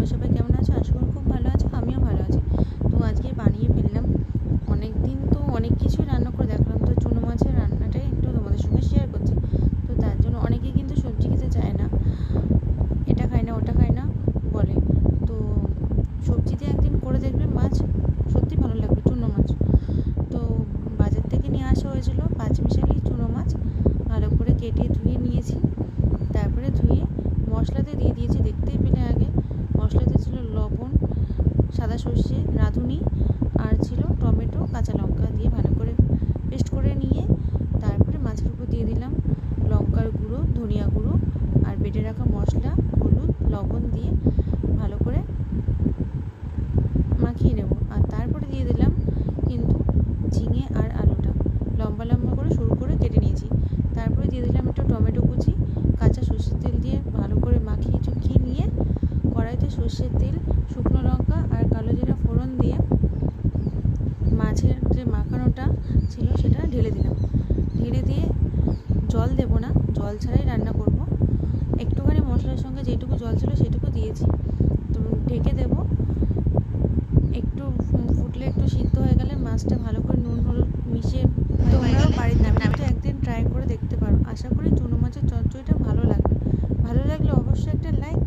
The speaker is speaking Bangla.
তোমরা সবাই কেমন আছো? আশা করি খুব ভালো আছো, আমিও ভালো আছি। তো আজকে বানিয়ে ফেললাম অনেক দিন তো অনেক কিছুই রান্না করে দেখলাম, তো চুনো মাছের রান্নাটাই একটু তোমাদের সঙ্গে শেয়ার করছি। তো তার জন্য অনেকে কিন্তু সবজি খেতে চায় না, এটা খায় না, ওটা খায় না বলে। তো সবজি দিয়ে একদিন করে দেখবে মাছ, সত্যি ভালো লাগবে চুনো মাছ। তো বাজার থেকে নিয়ে আসা হয়েছিল পাঁচমিশালি চুনো মাছ, ভালো করে কেটে ধুয়ে নিয়েছি। তারপরে ধুয়ে মশলাতে দিয়ে দিয়েছি, দেখতেই পেলে আগে। মশলাতে ছিল লবণ, সাদা সর্ষে, রাঁধুনি আর ছিল টমেটো, কাঁচা লঙ্কা দিয়ে ভালো করে পেস্ট করে নিয়ে তারপরে মাছের উপর দিয়ে দিলাম লঙ্কার গুঁড়ো, ধনিয়া গুঁড়ো আর বেটে রাখা মশলা হলুদ লবণ দিয়ে ভালো করে মাখিয়ে নেব আর তারপরে দিয়ে দিলাম কিন্তু ঝিঙে আর আলুটা লম্বা লম্বা করে সরু করে কেটে নিয়েছি তারপরে দিয়ে দিলাম একটু টমেটো কুচি কাঁচা সর্ষের তেল দিয়ে ভালো করে মাখিয়ে চুকিয়ে নিয়ে কড়াইতে সর্ষের তেল, শুকনো লঙ্কা আর কালো জিরা ফোড়ন দিয়ে মাছের যে মাখানোটা ছিল সেটা ঢেলে দিলাম। ঢেলে দিয়ে জল দেবো না, জল ছাড়াই রান্না করব। একটুখানি মশলার সঙ্গে যেটুকু জল ছিল সেটুকু দিয়েছি। তো ঢেকে দেবো। একটু ফুটলে একটু সিদ্ধ হয়ে গেলে মাছটা ভালো করে নুন, হলুদ মিশিয়ে তোমরাও বাড়িতে কিন্তু একদিন ট্রাই করে দেখতে পারো। আশা করি চুনো মাছের চচ্চড়িটা ভালো লাগবে। ভালো লাগলে অবশ্যই একটা লাইক